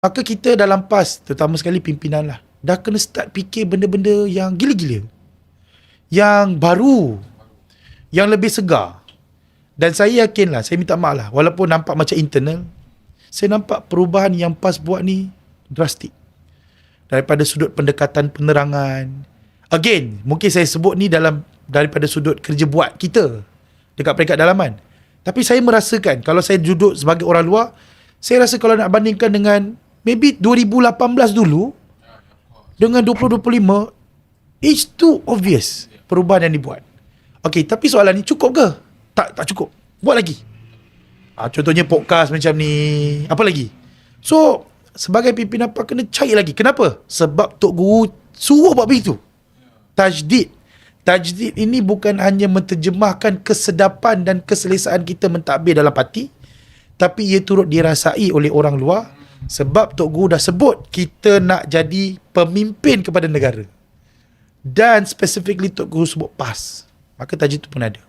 Maka kita dalam PAS, terutama sekali pimpinan lah, dah kena start fikir benda-benda yang gila-gila. Yang baru. Yang lebih segar. Dan saya yakin lah, saya minta maaf lah, walaupun nampak macam internal, saya nampak perubahan yang PAS buat ni drastik. Daripada sudut pendekatan penerangan. Again, mungkin saya sebut ni dalam daripada sudut kerja buat kita dekat peringkat dalaman. Tapi saya merasakan kalau saya duduk sebagai orang luar, saya rasa kalau nak bandingkan dengan maybe 2018 dulu dengan 2025 it's too obvious perubahan yang dibuat. Okay, tapi soalan ni cukup ke? Tak tak cukup. Buat lagi. Ah, contohnya podcast macam ni. Apa lagi? So, sebagai pimpinan apa kena cari lagi. Kenapa? Sebab Tok Guru suruh buat begitu. Tajdid. Tajdid ini bukan hanya menterjemahkan kesedapan dan keselesaan kita mentadbir dalam parti, tapi ia turut dirasai oleh orang luar sebab Tok Guru dah sebut kita nak jadi pemimpin kepada negara. Dan specifically Tok Guru sebut PAS. Maka tajuk itu pun ada.